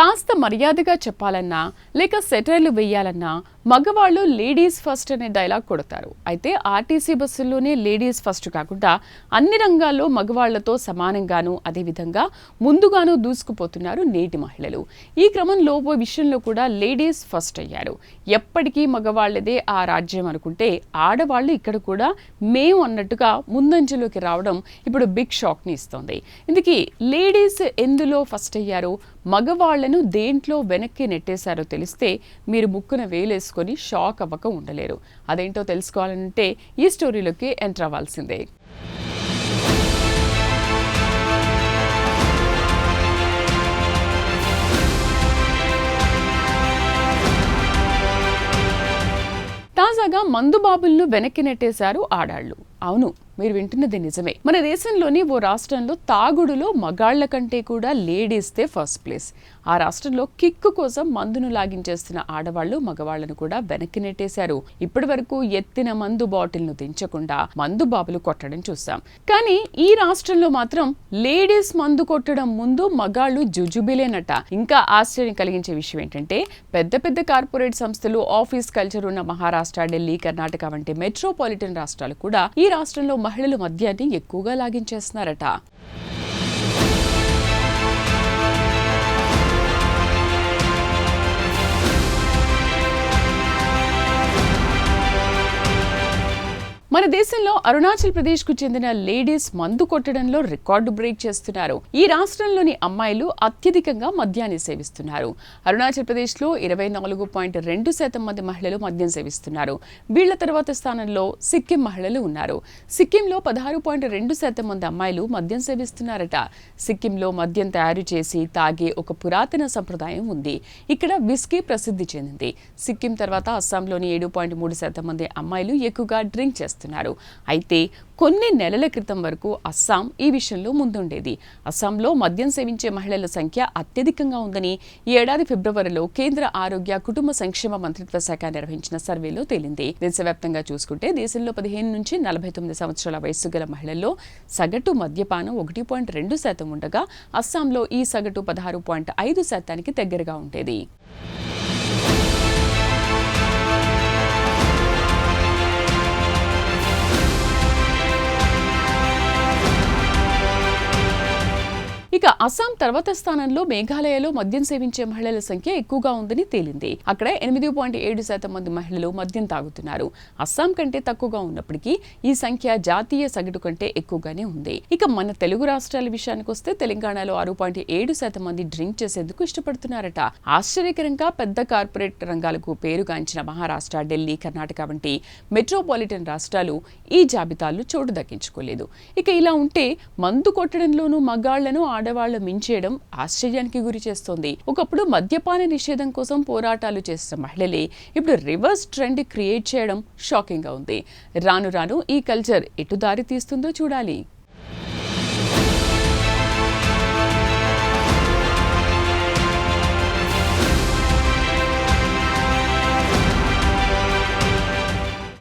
కాస్త మర్యాదగా చెప్పాలన్నా లేక సెటైర్లు వేయాలన్నా మగవాళ్ళు లేడీస్ ఫస్ట్ అనే డైలాగ్ కొడతారు. అయితే ఆర్టీసీ బస్సుల్లోనే లేడీస్ ఫస్ట్ కాకుండా అన్ని రంగాల్లో మగవాళ్ళతో సమానంగాను అదేవిధంగా ముందుగాను దూసుకుపోతున్నారు నేటి మహిళలు. ఈ క్రమంలో ఓ విషయంలో కూడా లేడీస్ ఫస్ట్ అయ్యారు. ఎప్పటికీ మగవాళ్ళదే ఆ రాజ్యం అనుకుంటే ఆడవాళ్ళు ఇక్కడ కూడా మేము అన్నట్టుగా ముందంజలోకి రావడం ఇప్పుడు బిగ్ షాక్ని ఇస్తోంది. ఇందుకీ లేడీస్ ఎందులో ఫస్ట్ అయ్యారు మగవాళ్ళను దేంట్లో వెనక్కి నెట్టేశారో తెలిస్తే మీరు ముక్కున వేలేసుకొని షాక్ అవ్వక ఉండలేరు. అదేంటో తెలుసుకోవాలంటే ఈ స్టోరీలోకి ఎంటర్ అవ్వాల్సిందే. తాజాగా మందుబాబులను వెనక్కి నెట్టేశారు ఆడాళ్ళు అవును మీరు వింటున్నది నిజమే. మన దేశంలోని ఓ రాష్ట్రంలో తాగుడులో మగాళ్ళ కంటే కూడా లేడీస్తే ఫస్ట్ ప్లేస్. ఆ రాష్ట్రంలో కిక్కు కోసం మందును లాగించేస్తున్న ఆడవాళ్ళు మగవాళ్ళను కూడా వెనక్కి నెట్టేశారు. ఇప్పటి వరకు ఎత్తిన మందు బాటిల్ను దించకుండా మందు బాబులు కొట్టడం చూస్తాం కానీ ఈ రాష్ట్రంలో మాత్రం లేడీస్ మందు కొట్టడం ముందు మగాళ్ళు జుజుబిలేనట. ఇంకా ఆశ్చర్యం కలిగించే విషయం ఏంటంటే పెద్ద పెద్ద కార్పొరేట్ సంస్థలు ఆఫీస్ కల్చర్ ఉన్న మహారాష్ట్ర ఢిల్లీ కర్ణాటక వంటి మెట్రోపాలిటన్ రాష్ట్రాలు కూడా ఈ రాష్ట్రంలో మహిళలు మద్యాన్ని ఎక్కువగా లాగించేస్తున్నారట. మన దేశంలో అరుణాచల్ ప్రదేశ్కు చెందిన లేడీస్ మందు కొట్టడంలో రికార్డు బ్రేక్ చేస్తున్నారు. ఈ రాష్ట్రంలోని అమ్మాయిలు అత్యధికంగా మద్యాన్ని సేవిస్తున్నారు. అరుణాచల్ ప్రదేశ్లో ఇరవై నాలుగు పాయింట్ రెండు శాతం మంది మహిళలు మద్యం సేవిస్తున్నారు. వీళ్ళ తర్వాత స్థానంలో సిక్కిం మహిళలు ఉన్నారు. సిక్కింలో పదహారు పాయింట్ రెండు శాతం మంది అమ్మాయిలు మద్యం సేవిస్తున్నారట. సిక్కింలో మద్యం తయారు చేసి తాగే ఒక పురాతన సంప్రదాయం ఉంది. ఇక్కడ విస్కీ ప్రసిద్ధి చెందింది. సిక్కిం తర్వాత అస్సాంలోని ఏడు పాయింట్ మూడు శాతం మంది అమ్మాయిలు ఎక్కువగా డ్రింక్ చేస్తారు చేస్తున్నారు అయితే కొన్ని నెలల క్రితం వరకు అస్సాం ఈ విషయంలో ముందుండేది. అస్సాంలో మద్యం సేవించే మహిళల సంఖ్య అత్యధికంగా ఉందని ఈ ఏడాది ఫిబ్రవరిలో కేంద్ర ఆరోగ్య కుటుంబ సంక్షేమ మంత్రిత్వ శాఖ నిర్వహించిన సర్వేలో తేలింది. దేశవ్యాప్తంగా చూసుకుంటే దేశంలో పదిహేను నుంచి నలభై తొమ్మిది సంవత్సరాల వయస్సు గల మహిళల్లో సగటు మద్యపానం ఒకటి పాయింట్ రెండు శాతం ఉండగా అస్సాంలో ఈ సగటు పదహారు పాయింట్ ఐదు శాతానికి దగ్గరగా ఉండేది. ఇక అస్సాం తర్వాత స్థానంలో మేఘాలయలో మద్యం సేవించే మహిళల సంఖ్య ఎక్కువగా ఉందని తేలింది. అక్కడ ఎనిమిది పాయింట్ ఏడు శాతం మంది మహిళలు మద్యం తాగుతున్నారు. అస్సాం కంటే తక్కువగా ఉన్నప్పటికీ ఈ సంఖ్య జాతీయ సగటు కంటే ఎక్కువగానే ఉంది. ఇక మన తెలుగు రాష్ట్రాల విషయానికి వస్తే తెలంగాణలో ఆరు పాయింట్ ఏడు శాతం మంది డ్రింక్ చేసేందుకు ఇష్టపడుతున్నారట. ఆశ్చర్యకరంగా పెద్ద కార్పొరేట్ రంగాలకు పేరుగాంచిన మహారాష్ట్ర ఢిల్లీ కర్ణాటక వంటి మెట్రోపాలిటన్ రాష్ట్రాలు ఈ జాబితాలో చోటు దక్కించుకోలేదు. ఇక ఇలా ఉంటే మందు కొట్టడంలోనూ మగాళ్ళను ఆడవాళ్ళు మించేయడం ఆశ్చర్యానికి గురి చేస్తోంది. ఒకప్పుడు మద్యపాన నిషేధం కోసం పోరాటాలు చేసిన మహిళలే ఇప్పుడు రివర్స్ ట్రెండ్ క్రియేట్ చేయడం షాకింగ్గా ఉంది. రాను రాను ఈ కల్చర్ ఎటు దారి తీస్తుందో చూడాలి.